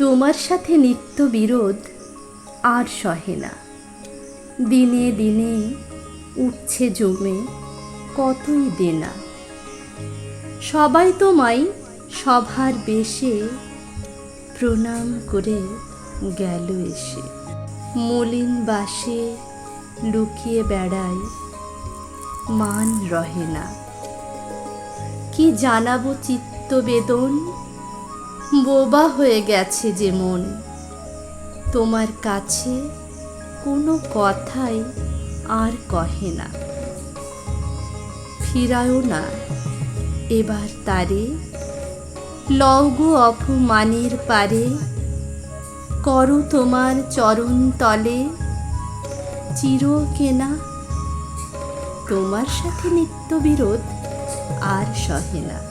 তোমার সাথে নিত্য বিরোধ আর সহে না। দিনে দিনে উঠছে জমে কতই দেনা। সবাই তোমায় সভার বেশে প্রণাম করে গেল এসে। মলিন বাসে লুকিয়ে বেড়ায়, মান রহে না। কি জানাব চিত্তবেদন বোবা হয়ে গেছে যে মন। তোমার কাছে কোনো কথাই আর কহে না। ফিরায়ও না। এবার তারে লৌগ অপমানের পারে করো তোমার চরণ তলে। চির কেনা তোমার সাথে নিত্য বিরোধ আর সহে না।